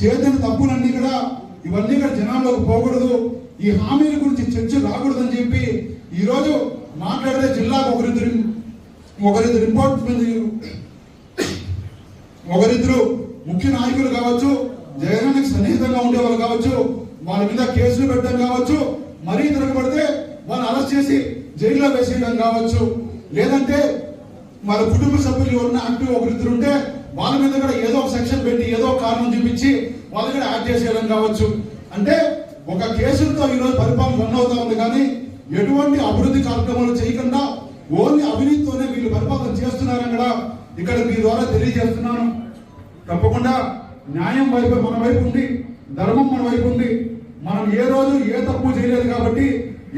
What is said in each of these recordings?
చేసిన తప్పులన్నీ కూడా ఇవన్నీ కూడా జనాల్లోకి పోకూడదు. ఈ హామీల గురించి చర్చ రాకూడదని చెప్పి ఈరోజు మాట్లాడితే జిల్లాకు ఒకరిద్దరు ఒకరిద్దరు ఇంపార్టెంట్ ఒకరిద్దరు ముఖ్య నాయకులు కావచ్చు జగనానికి సన్నిహితంగా ఉండేవాళ్ళు కావచ్చు వాళ్ళ మీద కేసులు పెట్టడం కావచ్చు మరీ తిరగబడితే వాళ్ళని అరెస్ట్ చేసి జైల్లో వేసేయడం కావచ్చు. లేదంటే వాళ్ళ కుటుంబ సభ్యులు ఉన్న యాక్టివ్ ఒకరిద్దరు ఉంటే వాళ్ళ మీద కూడా ఏదో ఒక సెక్షన్ పెట్టి ఏదో కారణం చూపించి వాళ్ళు కూడా యాక్ట్ చేసేయడం కావచ్చు. అంటే ఒక కేసులతో ఈరోజు పరిపాలన రన్ అవుతా ఉంది కానీ ఎటువంటి అభివృద్ధి కార్యక్రమాలు చేయకుండా ఓన్లీ అవినీతితోనే వీళ్ళు పరిపాలన చేస్తున్నారని కూడా ఇక్కడ మీ ద్వారా తెలియజేస్తున్నాను. తప్పకుండా న్యాయం వైపు మన వైపు ఉంది ధర్మం మన వైపు ఉంది. మనం ఏ రోజు ఏ తప్పు చేయలేదు కాబట్టి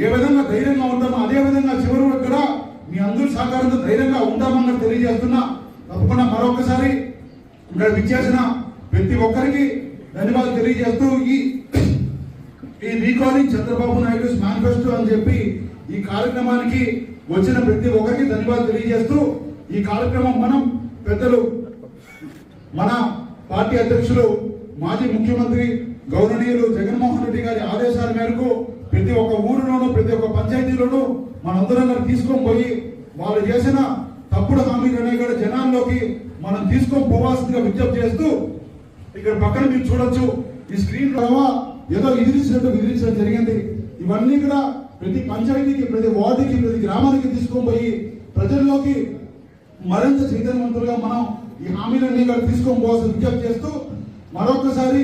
ఏ విధంగా ధైర్యంగా ఉంటామో అదే విధంగా చివరి వరకు కూడా మీ అందరి సహకారంతో ధైర్యంగా ఉంటామని తెలియజేస్తున్నా. తప్పకుండా మరొకసారి ఇక్కడ విచ్చేసిన ప్రతి ఒక్కరికి ధన్యవాదాలు తెలియజేస్తూ ఈ ఈ రీకాలింగ్ చంద్రబాబు నాయుడు మేనిఫెస్టో అని చెప్పి ఈ కార్యక్రమానికి వచ్చిన ప్రతి ఒక్కరికి ధన్యవాదాలు తెలియజేస్తూ ఈ కార్యక్రమం మనం పెద్దలు మన పార్టీ అధ్యక్షులు మాజీ ముఖ్యమంత్రి గౌరవనీయులు జగన్మోహన్ రెడ్డి గారి ఆదేశాల మేరకు ప్రతి ఒక్క ఊరిలోనూ ప్రతి ఒక్క పంచాయతీలోనూ మనందరం తీసుకొని పోయి వాళ్ళు చేసిన తప్పుడు హామీలనే కూడా జనాల్లోకి మనం తీసుకోపోవాల్సిందిగా విజ్ఞప్తి చేస్తూ ఇక్కడ పక్కన మీరు చూడొచ్చు. ఈ స్క్రీన్లో ఏదో ఎదిరించినట్టు ఎదిరించడం జరిగింది. ఇవన్నీ కూడా ప్రతి పంచాయతీకి ప్రతి వార్డుకి ప్రతి గ్రామానికి తీసుకొని పోయి ప్రజల్లోకి మరింత చైతన్యవంతులుగా మనం ఈ హామీలన్నీ కూడా తీసుకొని పోవాల్సిన విజ్ఞప్తి చేస్తూ మరొకసారి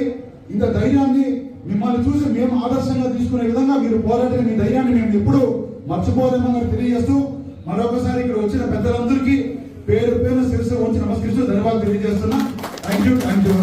ఇంత ధైర్యాన్ని మిమ్మల్ని చూసి మేము ఆదర్శంగా తీసుకునే విధంగా మీరు పోరాడిన మీ ధైర్యాన్ని మేము ఎప్పుడు మర్చిపోలేమని తెలియజేస్తూ మరొకసారి ఇక్కడ వచ్చిన పెద్దలందరికీ పేరు పేరు శిరస్సు వచ్చి నమస్కరిస్తూ ధన్యవాదాలు తెలియజేస్తున్నా. Thank you thank you